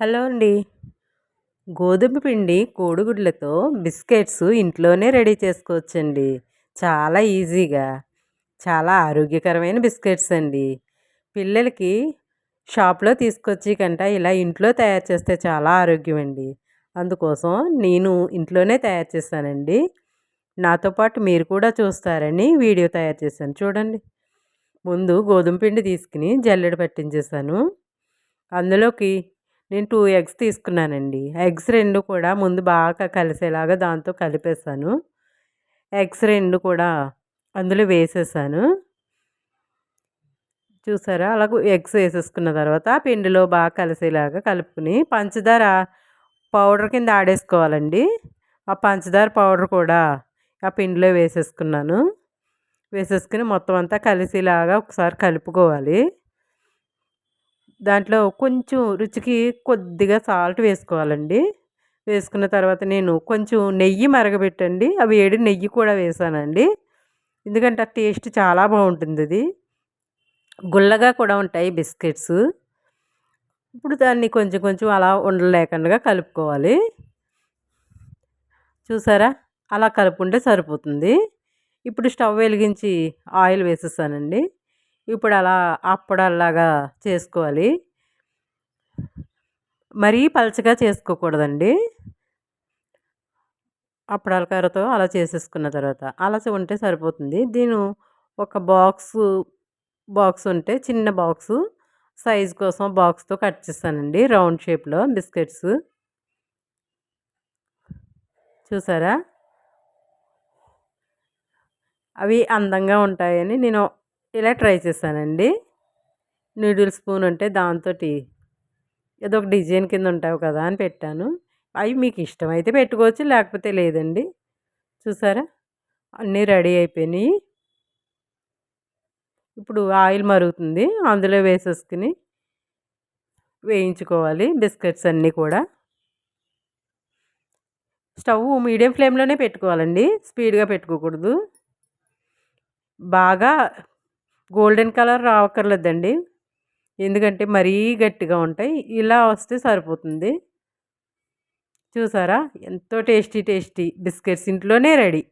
Hello అండి. గోధుమ పిండి కోడిగుడ్లతో బిస్కెట్స్ ఇంట్లోనే రెడీ చేసుకోవచ్చండి. చాలా ఈజీగా. చాలా ఆరోగ్యకరమైన బిస్కెట్స్ అండి. పిల్లలకి షాప్లో తీసుకొచ్చి కంట ఇలా ఇంట్లో తయారు చేస్తే చాలా ఆరోగ్యం అండి. అందుకోసం నేను ఇంట్లోనే తయారు చేస్తానండి. నాతో పాటు మీరు కూడా చూస్తారని వీడియో తయారు చేశాను. చూడండి. ముందు గోధుమ పిండి తీసుకుని జల్లెడ పట్టించేసాను అందులోకి నేను టూ ఎగ్స్ తీసుకున్నానండి. ఎగ్స్ రెండు కూడా ముందు బాగా కలిసేలాగా దాంతో కలిపేసాను ఎగ్స్ రెండు కూడా అందులో వేసేసాను. చూసారా? అలా ఎగ్స్ వేసేసుకున్న తర్వాత పిండిలో బాగా కలిసేలాగా కలుపుకుని పంచదార పౌడర్ కింద ఆడేసుకోవాలండి. ఆ పంచదార పౌడర్ కూడా ఆ పిండిలో వేసేసుకున్నాను. వేసేసుకుని మొత్తం అంతా కలిసేలాగా ఒకసారి కలుపుకోవాలి. దాంట్లో కొంచెం రుచికి కొద్దిగా సాల్ట్ వేసుకోవాలండి. వేసుకున్న తర్వాత నేను కొంచెం నెయ్యి మరగబెట్టండి. ఆ వేడి నెయ్యి కూడా వేసానండి. ఎందుకంటే ఆ టేస్ట్ చాలా బాగుంటుంది అది. గుల్లగా కూడా ఉంటాయి బిస్కెట్స్. ఇప్పుడు దాన్ని కొంచెం కొంచెం అలా ఉండలేకుండా కలుపుకోవాలి. చూసారా? అలా కలుపుకుంటే సరిపోతుంది. ఇప్పుడు స్టవ్ వెలిగించి ఆయిల్ వేసేసానండి. ఇప్పుడు అలా అప్పుడల్లాగా చేసుకోవాలి. మరీ పలచగా చేసుకోకూడదండి. అప్పడాల కర్రతో అలా చేసేసుకున్న తర్వాత అలా ఉంటే సరిపోతుంది. దీని ఒక బాక్స్ బాక్స్ ఉంటే చిన్న బాక్స్ సైజ్ కోసం బాక్స్తో కట్ చేస్తానండి. రౌండ్ షేప్లో బిస్కెట్స్. చూసారా? అవి అందంగా ఉంటాయని నేను ఇలా ట్రై చేశానండి. నూడిల్ స్పూన్ ఉంటే దాంతో ఏదో ఒక డిజైన్ కింద ఉంటావు కదా అని పెట్టాను. అవి మీకు ఇష్టం అయితే పెట్టుకోవచ్చు లేకపోతే లేదండి. చూసారా? అన్నీ రెడీ అయిపోయినాయి. ఇప్పుడు ఆయిల్ మరుగుతుంది. అందులో వేసేసుకుని వేయించుకోవాలి బిస్కెట్స్ అన్నీ కూడా. స్టవ్ మీడియం ఫ్లేమ్లోనే పెట్టుకోవాలండి. స్పీడ్గా పెట్టుకోకూడదు. బాగా గోల్డెన్ కలర్ రావక్కర్లేదండి. ఎందుకంటే మరీ గట్టిగా ఉంటాయి. ఇలా వస్తే సరిపోతుంది. చూసారా? ఎంతో టేస్టీ టేస్టీ. బిస్కెట్స్ ఇంట్లోనే రెడీ.